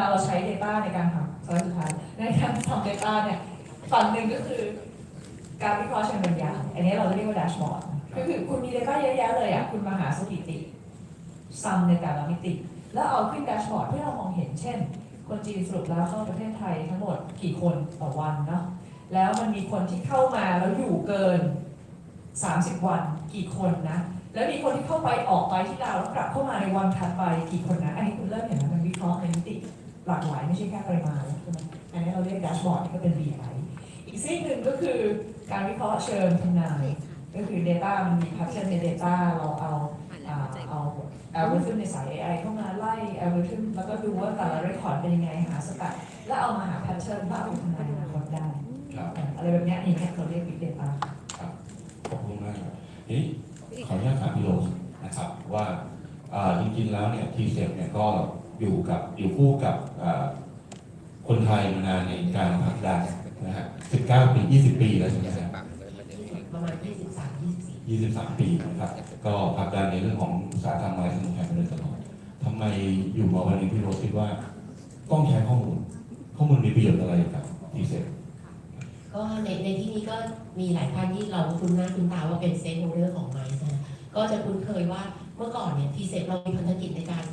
ลาเราใช้ Data ในการทำสไลด์สุดท้ายในการทำ Data เนี่ยฝั่งหนึ่งก็คือการวิเคราะห์เชิงบรรยาอันนี้เราเรียกว่าแดชบอร์ดก็คือคุณมี Data เยอะแยะเลยอะคุณมาหาสถิติซัมในแต่ละมิติ แล้วเอาขึ้นแดชบอร์ดเพื่อเรามองเห็นเช่น คนจีนสรุปแล้วเข้าประเทศไทยทั้งหมดกี่คนต่อวันเนาะแล้วมันมีคนที่เข้ามาแล้วอยู่เกิน 30 วันกี่คนนะแล้วมีคนที่เข้าไปออกไปที่ลาวแล้วกลับเข้ามาในวันถัดไปกี่คนนะ อันนี้คุณเริ่มเห็นแล้วมันวิเคราะห์ในมิติ หลากหลายไม่ใช่แค่ปริมาณใช่ไหมอันนี้เราเรียกแดชบอร์ดก็เป็น BI อีกซีกหนึ่งก็คือการวิเคราะห์เชิงทำนาย ก็คือ Data มันมี pattern ใน Data เราเอาอ่าเอาอัลกอริทึมในสาย AI เข้ามาไล่อัลกอริทึมแล้วก็ดูว่าแต่ละ record เป็นยังไงหาสกัดแล้วเอามาหา pattern ว่าเอาไปทำนายอนาคตได้ครับอะไรแบบเนี้ยนี่เนี่ยเราเรียก big data ขอบคุณมากครับนี่ขออนุญาตถามพี่โรสนะครับว่าอ่าจริงๆแล้วเนี่ยทีเซฟเนี่ยก็ อยู่กับอยู่คู่กับอ่าคนไทยมานานในการผลักดันนะฮะ19 ปี 20 ปีแล้วใช่ไหมครับประมาณ 23 24 23 ปีนะครับ ก็ผลักดันในเรื่องของอุตสาหกรรมไม้สมุนไพรมาโดยตลอดทำไมอยู่มาวันหนึงพี่โรสคิดว่าต้องใช้ข้อมูล ข้อมูลมีประโยชน์อะไรกับทีเซฟก็ในในที่นี้ก็มีหลายท่านที่เราคุ้นหน้าคุ้นตาว่าเป็นเซนโฮเดอร์ของไมซ์นะก็จะคุ้นเคยว่าเมื่อก่อนเนี่ยทีเซ็เรามีพันธกิจในการ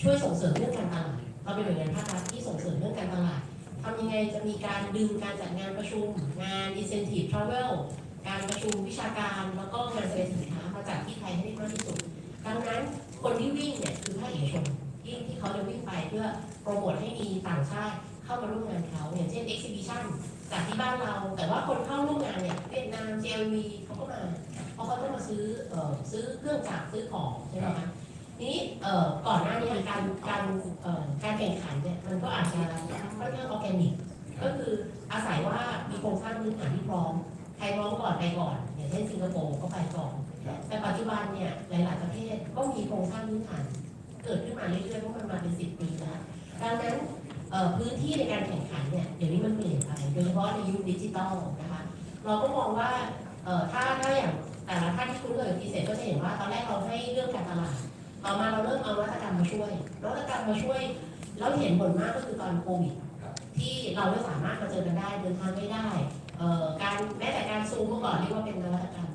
ช่วยส่งเสริมเรื่องการตลาดเราเป็นหน่วยงานภาครัฐที่ส่งเสริมเรื่องการตลาดทำยังไงจะมีการดึงการจัดงานประชุม งาน incentive travel การประชุมวิชาการแล้วก็งานแสดงสินค้ามาจัดที่ไทยให้ได้มากที่สุด ดังนั้นคนที่วิ่งเนี่ยคือภาคเอกชนที่ที่เขาจะวิ่งไปเพื่อโปรโมทให้มีต่างชาติเข้ามาร่วมงานเขาอย่างเช่น exhibition จากที่บ้านเรา แต่ว่าคนเข้าร่วมงานเนี่ยเวียดนาม JLV เขาก็มาเพราะเขาต้องมาซื้อเอ่อซื้อเครื่องจักรซื้อของใช่ไหมคะ นี้เอ่อก่อนหน้านี้การการเอ่อการแข่งขันเนี่ยมันก็อาจจะค่อนข้างออร์แกนิก ก็คืออาศัยว่ามีโครงสร้างพื้นฐานที่พร้อมใครพร้อมก่อนไปก่อน อย่างเช่นสิงคโปร์ก็ไปก่อน แต่ปัจจุบันเนี่ยหลายๆประเทศก็มีโครงสร้างพื้นฐานเกิดขึ้นมาเรื่อยๆเพราะมันมาเป็นสิบปีแล้วดังนั้นพื้นที่ในการแข่งขันเนี่ยเดี๋ยวนี้มันเปลี่ยนไปโดยเฉพาะในยุคดิจิตอลนะคะเราก็มองว่าถ้าถ้าอย่างแต่ละท่านที่คุ้นเคยกับทีเซ็ก็จะเห็นว่าตอนแรกเราให้เรื่องการตลาด ต่อมาเราเริ่มเอานวัตกรรมมาช่วยนวัตกรรมมาช่วยแล้วเห็นผลมากก็คือตอนโควิดที่เราไม่สามารถมาเจอกันได้เดินทางไม่ได้เอ่อการแม้แต่การซูมเมื่อก่อนเรียกว่าเป็นนวัตกรรม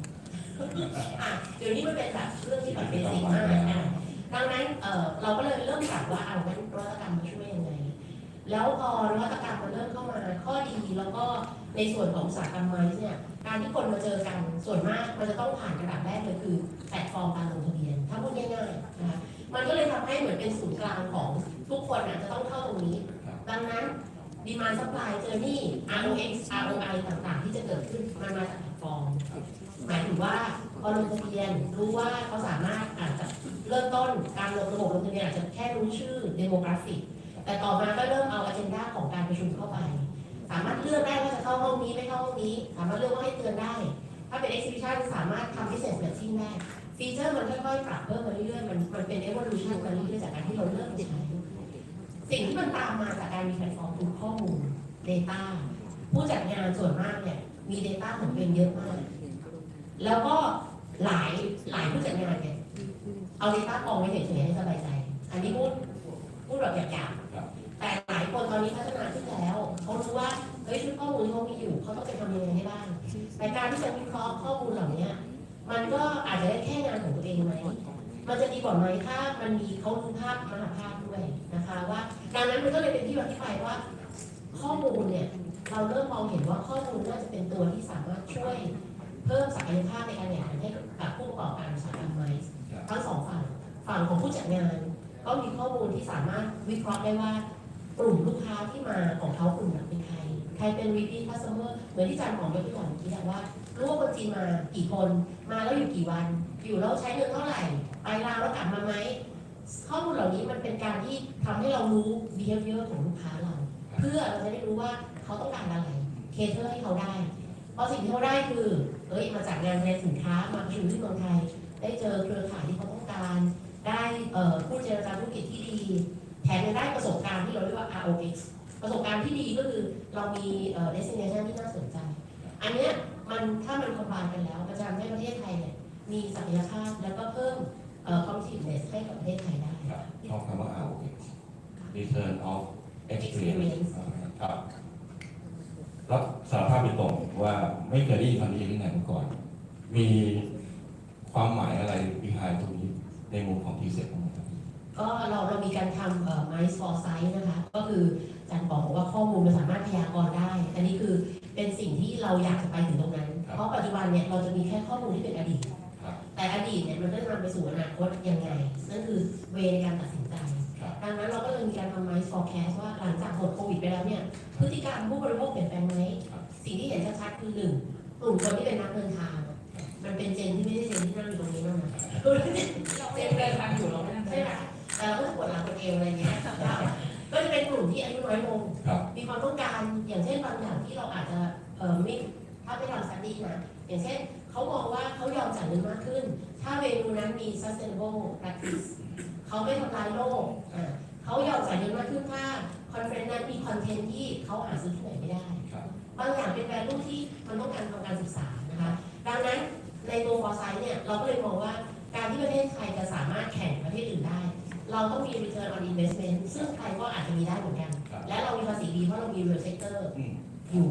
อะเดี๋ยวนี้มันเป็นแบบเรื่องที่แบบเบสิกมากอะดังนั้นเอ่อเราก็เลยเริ่มถามว่าเอางั้นนวัตกรรมมาช่วยยังไงแล้วพอนวัตกรรมมันเริ่มเข้ามาข้อดีแล้วก็ ในส่วนของอุตสาหกรรมไม้เนี่ยการที่คนมาเจอกันส่วนมากมันจะต้องผ่านกระดาษแรกเลยคือแพลตฟอร์มการลงทะเบียนถ้าพูดง่ายๆนะคะมันก็เลยทำให้เหมือนเป็นศูนย์กลางของทุกคนอะจะต้องเข้าตรงนี้ ดังนั้นดีมานซัพพลายเจอร์นี่ ROX ROI ต่างๆ ที่จะเกิดขึ้นมันมาจากแพลตฟอร์มหมายถึงว่าพอลงทะเบียนรู้ว่าเขาสามารถอาจจะเริ่มต้นการลงระบบลงทะเบียนอาจจะแค่รู้ชื่อเดโมกราฟิกแต่ต่อมาก็เริ่มเอาอ g e n d a ของการประชุมเข้าไป สามารถเลือกได้ว่าจะเข้าห้องนี้ไม่เข้าห้องนี้ สามารถเลือกว่าให้เตือนได้ ถ้าเป็น exhibition สามารถทำ business matching ได้ฟีเจอร์มันค่อยๆปรับเพิ่มมาเรื่อยๆมันมันเป็น evolution มาเรื่อยๆจากการที่เราเริ่มใช้สิ่งที่มันตามมาจากการมีแพลตฟอร์มคือข้อมูล data ผู้จัดงานส่วนมากเนี่ยมี data ของตัวเองเยอะมาก แล้วก็หลายหลายผู้จัดงานเนี่ยเอา data กองไว้เฉยๆให้สบายใจ อันนี้พูดพูดแบบหยาบๆแต่หลายคนตอนนี้พัฒนาขึ้นแล้ว เขารู้ว่าเฮ้ยข้อมูลที่เขามีอยู่เขาต้องไปทำยังไงให้บ้างแต่การที่จะวิเคราะห์ข้อมูลเหล่านี้มันก็อาจจะได้แค่งานของตัวเองไหมมันจะดีกว่าไหมถ้ามันมีเขารู้ภาพมหาภาพด้วยนะคะว่าดังนั้นมันก็เลยเป็นที่มาที่ไปว่า ข้อมูลเนี่ยเราเริ่มมองเห็นว่าข้อมูลน่าจะเป็นตัวที่สามารถช่วยเพิ่มศักยภาพในการแข่งขันให้กับผู้ประกอบการอุตสาหกรรมไม้ทั้งสองฝั่งฝั่งของผู้จัดงาน ก็มีข้อมูลที่สามารถวิเคราะห์ได้ว่า กลุ่มลูกค้าที่มาของเขากลุ่มไหนเป็นใคร ใครเป็น repeat customer เหมือนที่อาจารย์ของยกตัวอย่างเมื่อกี้อะว่ารู้ว่าคนจีนมากี่คน มาแล้วอยู่กี่วัน อยู่แล้วใช้เงินเท่าไหร่ ไปลาวแล้วกลับมาไหมข้อมูลเหล่านี้มันเป็นการที่ทำให้เรารู้ behavior ของลูกค้าเรา เพื่อเราจะได้รู้ว่าเขาต้องการอะไร เคเทอร์ให้เขาได้ เพราะสิ่งที่เขาได้คือเอ้ยมาจากงานแสดงสินค้ามาประชุมที่เมืองไทย ได้เจอเครือข่ายที่เขาต้องการ ได้ผู้เจรจาธุรกิจที่ดี แถมยังได้ประสบการณ์ที่เราเรียกว่า ROX ประสบการณ์ที่ดีก็คือเรามีเอ่อ destination ที่น่าสนใจ อันเนี้ยมันถ้ามันคอมบานกันแล้วมันจะทำให้ประเทศไทยเนี่ยมีศักยภาพแล้วก็เพิ่มเอ่อ competitiveness ให้กับประเทศไทยได้ครับชอบคำว่า ROX return of experience Experience ครับแล้วสารภาพเป็นตรงว่าไม่เคยได้ยินคำนี้ที่ไหนมาก่อน มีความหมายอะไร behind ตรงนี้ในมุมของทีเซ็ตของครับ ก็เราเรามีการทำเอ่อ mice for sight นะคะ ก็คืออาจารย์บอกว่าข้อมูลมันสามารถพยากรณ์ได้อันนี้คือเป็นสิ่งที่เราอยากจะไปถึงตรงนั้นครับเพราะปัจจุบันเนี่ยเราจะมีแค่ข้อมูลที่เป็นอดีต ครับแต่อดีตเนี่ยมันก็จะนำไปสู่อนาคตยังไง นั่นคือเวในการตัดสินใจ ครับ ดังนั้นเราก็เลยมีการทำ mice forecast ว่าหลังจากหมดโควิดไปแล้วเนี่ยพฤติกรรมผู้บริโภคเปลี่ยนแปลงไหม ครับสิ่งที่เห็นชัดๆคือหนึ่งกลุ่มคนที่เป็นนักเดินทาง มันเป็นเจนที่ไม่ใช่เจนที่นั่งอยู่ตรงนี้นั่นนะเราเดินทางอยู่เราไม่ได้ใช่ไหมแต่ เราก็จะปวดหลังปวดเอวอะไรเงี้ยก็จะเป็นกลุ่มที่อายุน้อยลงครับมีความต้องการอย่างเช่นบางอย่างที่เราอาจจะเออไม่ถ้าไม่ทำสตี้นะอย่างเช่นเขามองว่าเขายอมจ่ายเงินมากขึ้น ถ้าเมนูนั้นมี sustainable practice เขาไม่ทำลายโลกอ่าเขายอมจ่ายเงินมากขึ้นถ้าคอนเฟรนซ์นั้นมีคอนเทนต์ที่เขาหาซื้อที่ไหนไม่ได้ครับบางอย่างเป็นแวลูที่มันต้องการทำการศึกษานะคะดังนั้นในตัวฟอร์ไซเนี่ยเราก็เลยมองว่าการที่ประเทศไทยจะสามารถแข่งประเทศอื่นได้ เราต้องมี return on investment ซึ่งไทยก็อาจจะมีได้เหมือนกัน ครับ และเรามีภาษีดีเพราะเรามี real sector อืมอยู่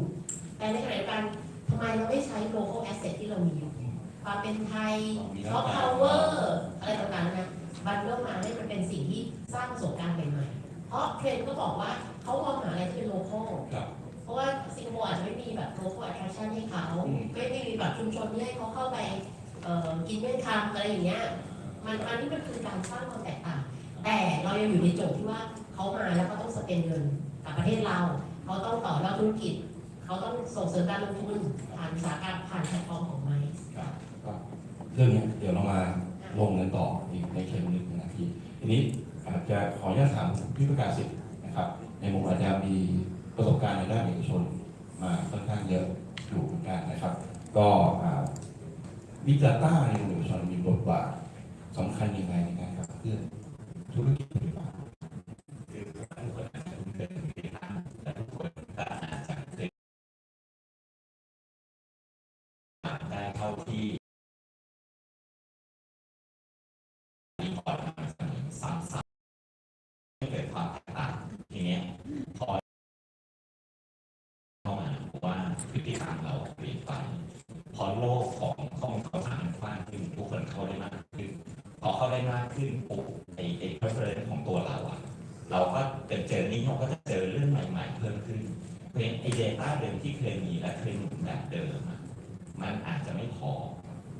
แต่ในขณะเดียวกันทำไมเราไม่ใช้ local asset ที่เรามีอยู่อืมความเป็นไทย มีซอฟต์น้ำตาพาวเวอร์อะไรต่างๆนะบันเริ่มมาให้มันเป็นสิ่งที่สร้างประสบการณ์ใหม่ๆ เพราะเทรนด์ก็บอกว่าเขามองหาอะไรที่เป็น local ครับ เพราะว่าสิงคโปร์อาจจะไม่มีแบบ local attraction ให้เขา อืม ไม่ไม่มีแบบชุมชนที่ให้เขาเข้าไปเอ่อกินเมี่ยงคำอะไรอย่างเงี้ย มันอันนี้มันคือการสร้างความแตกต่าง แต่เรายังอยู่ในโจทย์ที่ว่าเขามาแล้วเขาต้องสเปนเงินกับประเทศเรา เขาต้องต่อยอดธุรกิจ เขาต้องส่งเสริมการลงทุนผ่านอุตสาหกรรมผ่านแพลตฟอร์มของไมซ์ครับก็เรื่องนี้เดี๋ยวเรามาลงกันต่ออีกในเชิงลึกนาทีทีนี้อาจจะขออนุญาตถามพี่ประกาศสิทธิ์นะครับ ในมุมอาจจะมีประสบการณ์ในด้านเอกชนมาค่อนข้างเยอะอยู่เหมือนกันนะครับ ก็วิจาต้าในมุมเอกชนมีบทบาทสำคัญยังไงในการขับเคลื่อนธุรกิจหรือเปล่า คือทุกคนอาจจะคุ้นเคยกับเดต้าแต่ทุกคนก็อาจจะเคยได้เท่าที่มีพอร์ตมาเสมอซ้ำๆไม่เกิดความแตกต่างทีเนี้ยพอเข้ามาเพราะว่าพฤติกรรมเราเปลี่ยนไปพอ โลกของข้อมูลข่าวสารมันกว้างขึ้นทุกคนเข้าได้มากขึ้นพอเข้าได้มากขึ้นปุ๊บไอ้ไอ้ preference ของตัวเราอะเราก็จะเจอนี้เราก็จะเจอเรื่องใหม่ๆ เพิ่มขึ้นเพราะงั้นไอเดต้าเดิมที่เคยมีและเคยหนุนแบบเดิมมันอาจจะไม่พอ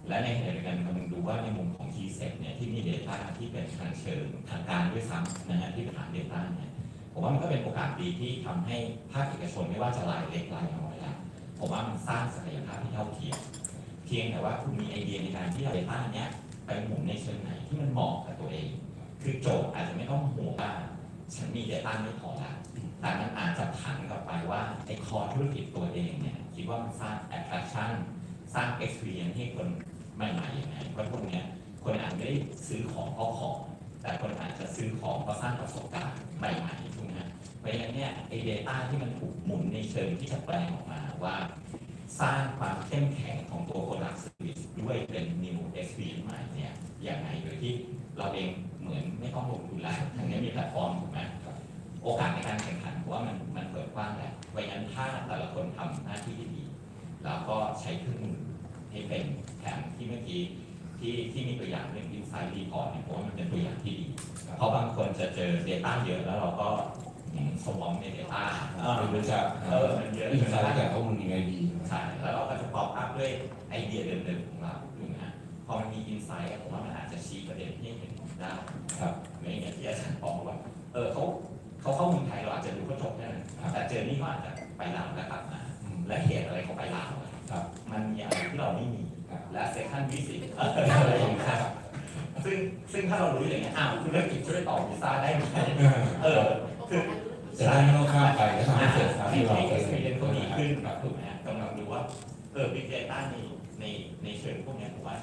และในขณะเดียวกันกำลังดูว่าในมุมของ t s e t เนี่ยที่มี Data ที่เป็นทางเชิงทางการด้วยซ้ำนะฮะที่เป็นฐาน Data เนี่ยผมว่ามันก็เป็นโอกาสดีที่ทำให้ภาคเอกชนไม่ว่าจะรายเล็กรายน้อยละผมว่ามันสร้างศักยภาพที่เท่าเทียม พียงแต่ว่าคุณมีไอเดียในการที่เอา Data เนี้ยไปหมุนในเชิงไหนที่มันเหมาะกับตัวเอง คือโจทย์อาจจะไม่ต้องห่วว่าฉันมี Data ไม่พอละแต่มันอาจจะผันกลับไปว่าไอ้คอธุรกิจตัวเองเนี่ยคิดว่ามันสร้าง attraction สร้าง experience ให้คนใหม่ๆยังไงเพราะพวกเนี้ยคนอาจจะไม่ได้ซื้อของเพราะของ แต่คนอาจจะซื้อของเพราะสร้างประสบการณ์ใหม่ๆถูกไหมเพราะฉะนั้นเนี่ยไอ้ data ที่มันถูกหมุนในเชิงที่จะแปลงออกมาว่า สร้างความเข้มแข็งของตัว product service ด้วยเป็น new experience ใหม่เนี่ยยังไงโดยที่เราเองเหมือนไม่ต้องลงทุนแล้วทางนี้มีแพลตฟอร์มถูกไหมโอกาสในการแข่งขันว่ามันมันเปิดกว้างแหละเพราะฉะนั้นถ้าแต่ละคนทำหน้าที่ที่ดีแล้วก็ใช้เครื่องมือให้เป็นแผนที่เมื่อกี้ที่ที่มีตัวอย่างเรื่อง Insight Report เนี่ยผมว่ามันเป็นตัวอย่างที่ดีเพราะบางคนจะเจอ Data เยอะแล้วเราก็ สมองใน Data ไม่รู้จะเออมันเยอะอินไซต์จากข้อมูลยังไงดีใช่แล้วเราก็จะป๊อปอัพด้วยไอเดียเดิมๆของเราถูกไหมฮะพอมันมี Insight อะผมว่ามันอาจจะชี้ประเด็นให้เห็นได้ครับไม่อย่างที่อาจารย์บอกว่าเออเขาเขาเข้าเมืองไทยเราอาจจะดูเขาจบแค่นั้นแต่เจอนี่เขาอาจจะไปลาวแล้วกลับมาอืมและเหตุอะไรเขาไปลาวอะครับมันมีอะไรที่เราไม่มีครับและเซคันด์วิสิตอะไรอย่างเงี้ยซึ่งซึ่งถ้าเรารู้อย่างเงี้ยอ้าวธุรกิจช่วยต่อวีซ่าได้ไหมเออคือ จะได้ไม่ต้องข้ามไปก็ทำให้เกิดตามให้ที่เราเคย experience เขาดีขึ้นครับถูกไหมกำลังดูว่าเออ big data ในในในเชิงพวกนี้ผมว่า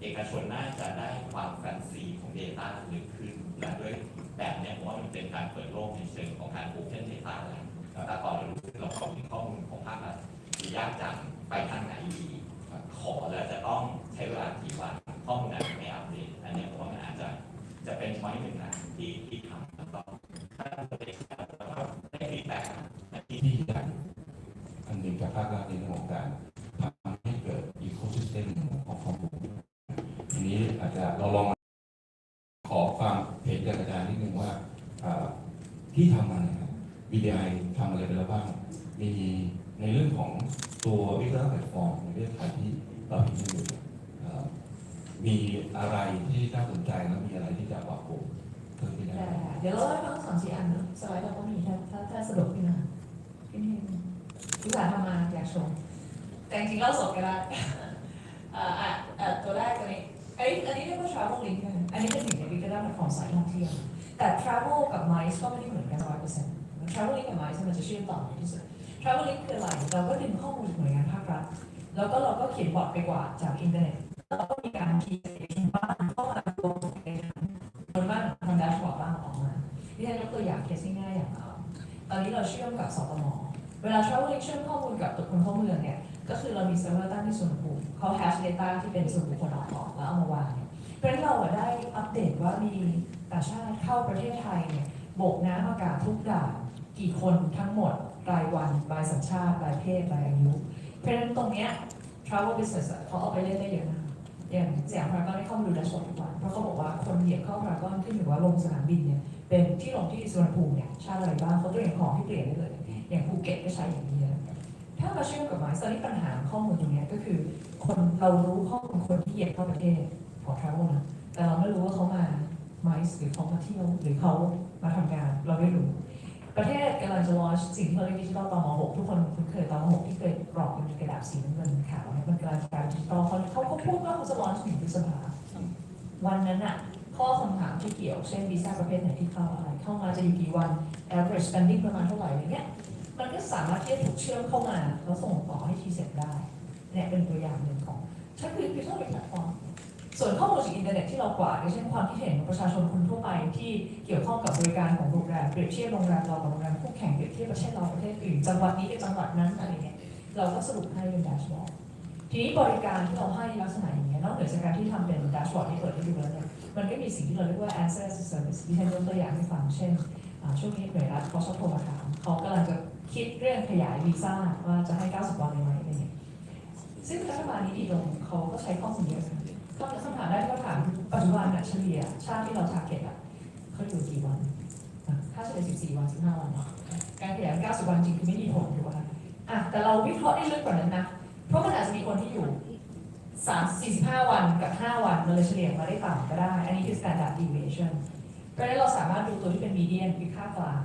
เอกชนน่าจะได้ความแฟนซีของ Data ลึกขึ้นและด้วยแบบนี้ผมว่ามันเป็นการเปิดโลกในเชิงของการ Open Data แล้วแต่ก่อนเรารู้สึกเราเข้าถึงข้อมูลของภาครัฐยากจังไปทางไหนดีขอแล้วจะต้องใช้เวลากี่วันข้อมูลอาจจะไม่อัปเดตอันเนี้ยผมว่ามันอาจจะจะเป็นช้อยหนึ่งนะที่ที่ทำแล้วก็ถ้าเราได้ ฟีดแบ็กที่ ที่ใหญ่อันหนึ่งกับภาครัฐในเรื่องของการทำให้เกิดอีโคซิสเต็มของข้อมูลทีนี้อาจจะเราลองขอความเห็นจากอาจารย์นิดนึงว่าอ่าที่ทำมาเนี่ยครับ VDI ทำอะไรไปแล้วบ้าง มีในเรื่องของตัววิเคราะห์แพลตฟอร์มในประเทศไทยที่เราเห็นอยู่ดีมีอะไรที่น่าสนใจแล้วมีอะไรที่จะปรับปรุงเพิ่มขึ้นได้เดี๋ยวเราให้ฟังสามสี่อันนะสไลด์เราก็มีถ้าถ้าถ้าสะดวกขึ้นมาขึ้นให้อุตส่าห์ทำมาอยากชม แต่จริงเล่าสดก็ได้อ่ออะตัวแรกตัวนี้ไอ้ยอันนี้เรียกว่า travel link นะอันนี้เป็นหนึ่งในวิกฤตแพลตฟอร์มสายท่องเที่ยวแต่ travel กับ mice ก็ไม่ได้เหมือนกันร้อยเปอร์เซ็นต์ travel link กับ mice มันจะเชื่อมต่อกันที่สุด travel link คืออะไรเราก็ดึงข้อมูลจากหน่วยงานภาครัฐ แล้วก็เราก็เขียนบอร์ดไปกว่าจากอินเทอร์เน็ตแล้วก็มีการคีย์บ้านเข้ามาลงในบนบ้านทำแดชบอร์ดบ้างออกมาที่ฉันยกตัวอย่างเคสง่ายๆอย่างเอ่อตอนนี้เราเชื่อมกับสตมเวลา travel link เชื่อมข้อมูลกับตรวคนเข้าเมืองเนี่ยก็คือเรามีเซิร์ฟเวอร์ตั้งที่สุวรรณภูมิเขาแฮช data ที่เป็นส่วนบุคคลออกแล้วเอามาวางเพราะฉะนั้นเราได้อัปเดตว่ามีต่างชาติเข้าประเทศไทยเนี่ย บกน้ำอากาศทุกด่านกี่คนทั้งหมดรายวันรายสัญชาติรายเพศรายอายุ เพราะฉะนั้นตรงเนี้ย travel business เขาเอาไปเล่นได้เยอะนะอย่างสยามพารากอนได้เข้ามาดูแดชบอร์ดทุกวันเพราะเขาบอกว่าคนเหยียบเข้าพารากอนขึ้นอยู่ว่าลงสนามบินเนี่ยเป็นที่ลงที่สุวรรณภูมิเนี่ยชาติอะไรบ้างเขาตัวอย่างของที่เปลี่ยนได้เลย อย่างภูเก็ตก็ใช้อย่างนี้ถ้ามาเชื่อมกับไมซ์ตอนนี้ปัญหาข้อมูลตรงเนี้ยก็คือ คนเรารู้ข้อมูลคนที่เหยียบเข้าประเทศของ travel นะแต่เราไม่รู้ว่าเขา มาหรือเขามาเที่ยวหรือเขามาทำงานเราไม่รู้ ประเทศกำลังจะ launch สิ่งที่เราเรียกดิจิทัลตอม6ทุกคนคุ้นเคยตอม6ที่เคยกรอกเป็นกระดาษสีน้ำเงินขาวมันกำลังจะกลายเป็นดิจิทัลเขาเขาก็พูดว่าเขาจะ launch หนึ่งพฤษภาวันนั้นอะข้อคำถามที่เกี่ยว เช่นวีซ่าประเภทไหนที่เข้าอะไร เข้ามาจะอยู่กี่วัน average spending ประมาณเท่าไหร่อย่างเงี้ยมันก็สามารถที่จะถูกเชื่อมเข้ามาแล้วส่งต่อให้ทีเซ็ตได้เนี่ยเป็นตัวอย่างหนึ่งของฉันคือดิจิทัลแพลตฟอร์ม ส่วนข้อมูลจากอินเทอร์เน็ตที่เรากวาดอย่าเช่นความคิดเห็นของประชาชนคนทั่วไปที่เกี่ยวข้องกับบริการของโรงแรมเปรียบเทียบโรงแรมเรากับโรงแรมคู่แข่งเปรียบเทียบประเทศเราประเทศอื่นจังหวัดนี้กับจังหวัดนั้นอะไรเงี้ยเราก็สรุปให้เป็นแดชบอร์ดทีนี้บริการที่เราให้ลักษณะอย่างเงี้ยนอกเหนือจากการที่ทำเป็นแดชบอร์ดที่เปิดให้ดูแล้วเนี่ยมันก็มีสิ่งที่เราเรียกว่า answer as a service ดิฉันยกตัวอย่างให้ฟังเช่นช่วงนี้หน่วยรัฐเขาชอบโทรมาถามเขากำลังจะคิดเรื่องขยายวีซ่าว่าจะให้ 90 วันไหมอะไรเงี้ยซึ่งรัฐบาลนี้ดีตรงเขาก็ใช้ข้อมูลเยอะ คำถามแรกที่เขาถามปัจจุบันน่ะเฉลี่ยชาติที่เราทาร์เก็ตอะเขาอยู่กี่วันอะค่าเฉลี่ย14 วัน 15 วันเนาะการขยาย90 วันจริงคือไม่มีผลถูกไหมอะแต่เราวิเคราะห์ได้ลึกกว่านั้นนะ เพราะมันอาจจะมีคนที่อยู่3 45 วันกับ 5 วันมันเลยเฉลี่ยมาได้ต่ำก็ได้ อันนี้คือ standard deviation เพราะฉะนั้นเราสามารถดูตัวที่เป็น median คือค่ากลาง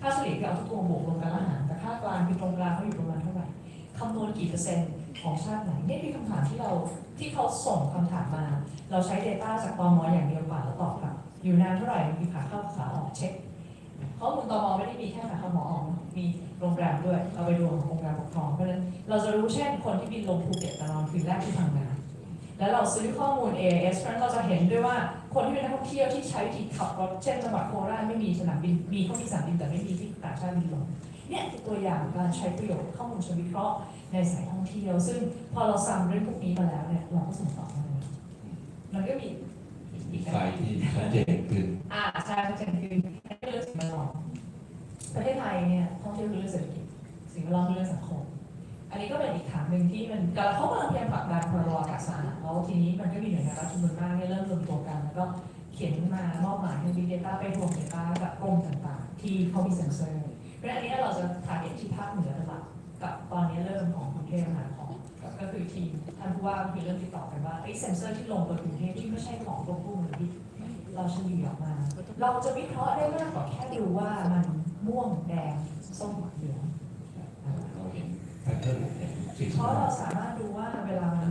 ค่าเฉลี่ยคือเอาทุกตัวบวกรวมกันแล้วหารแต่ค่ากลางคือตรงกลางเขาอยู่ประมาณเท่าไหร่คำนวณกี่เปอร์เซ็นต์ ของชาติไหนนี่คือคำถามที่เราที่เขาส่งคำถามมา เราใช้ Data จากตมอย่างเดียวกว่าแล้วตอบกลับอยู่นานเท่าไหร่มีขาเข้าขาออกเช็คข้อมูลตมไม่ได้มีแค่ขาเข้าหมอออกมีโรงแรมด้วยเอาไปรวมกับองค์การปกครองเพราะฉะนั้นเราจะรู้เช่นคนที่บินลงภูเก็ตต่นอนคืนแรกที่ทำงงาน แล้วเราซื้อข้อมูล AIS เพราะฉะนั้นเราจะเห็นด้วยว่าคนที่เป็นนักท่องเที่ยวที่ใช้วิธีขับรถเช่นจังหวัดโคราชไม่มีสนามบินมีเขามีสนามบินแต่ไม่มีที่ต่างชาติบินลงเนี่ยคือตัวอย่างการใช้ประโยชน์ข้อมูลเชิงวิเคราะห์ในสายท่องเที่ยว ซึ่งพอเราซ้ำเรื่องพวกนี้มาแล้วเนี่ยเราก็ส่งต่อมาเลยมันก็มีอีกไฟที่ชัดเจนขึ้นอ่าใช่ก็จะคือให้เรื่องสิ่งแวดล้อมประเทศไทยเนี่ยท่องเที่ยวคือเรื่องเศรษฐกิจสิ่งแวดล้อมคือเรื่องสังคม อันนี้ก็เป็นอีกทางหนึ่งที่มันเขากำลังพยายามผลักดันพรบอากาศสะอาดแล้วทีนี้มันก็มีหน่วยงานรัฐจำนวนมากที่เริ่มรวมตัวกันแล้วก็เขียนมามอบหมายให้ Big Data ไปรวม Data กับกรมต่างๆ ที่เขามีเซ็นเซอร์เพราะฉะนั้นอันนี้เราจะทาร์เก็ตที่ภาคเหนือเป็นหลักกับตอนนี้เริ่มของกรุงเทพมหานครก็คือทีมท่านผู้ว่าก็คือเริ่มติดต่อกันว่าไอ้เซ็นเซอร์ที่ลงบนกรุงเทพที่ไม่ใช่ของกรมผู้มือที่เราเฉลี่ยออกมา เราจะวิเคราะห์ได้มากกว่าแค่ดูว่ามันม่วงแดงส้มเหลืองเราเห็น แพทเทิร์นเห็นสิ่งเพราะเราสามารถดูว่าเวลามัน